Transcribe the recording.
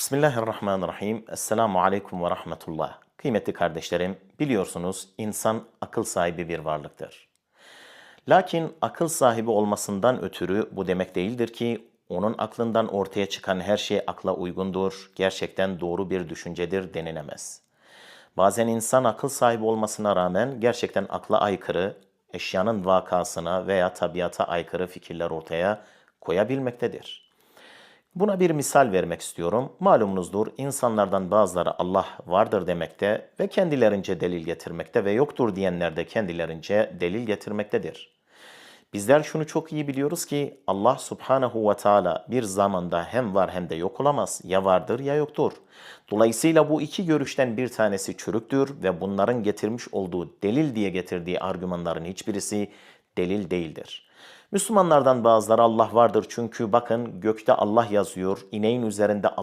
Bismillahirrahmanirrahim. Esselamu aleyküm ve rahmetullah. Kıymetli kardeşlerim, biliyorsunuz insan akıl sahibi bir varlıktır. Lakin akıl sahibi olmasından ötürü bu demek değildir ki onun aklından ortaya çıkan her şey akla uygundur, gerçekten doğru bir düşüncedir denilemez. Bazen insan akıl sahibi olmasına rağmen gerçekten akla aykırı, eşyanın vakasına veya tabiata aykırı fikirler ortaya koyabilmektedir. Buna bir misal vermek istiyorum. Malumunuzdur insanlardan bazıları Allah vardır demekte ve kendilerince delil getirmekte ve yoktur diyenler de kendilerince delil getirmektedir. Bizler şunu çok iyi biliyoruz ki Allah subhanahu ve teala bir zamanda hem var hem de yok olamaz. Ya vardır ya yoktur. Dolayısıyla bu iki görüşten bir tanesi çürüktür ve bunların getirmiş olduğu delil diye getirdiği argümanların hiçbirisi delil değildir. Müslümanlardan bazıları Allah vardır çünkü bakın gökte Allah yazıyor, ineğin üzerinde Allah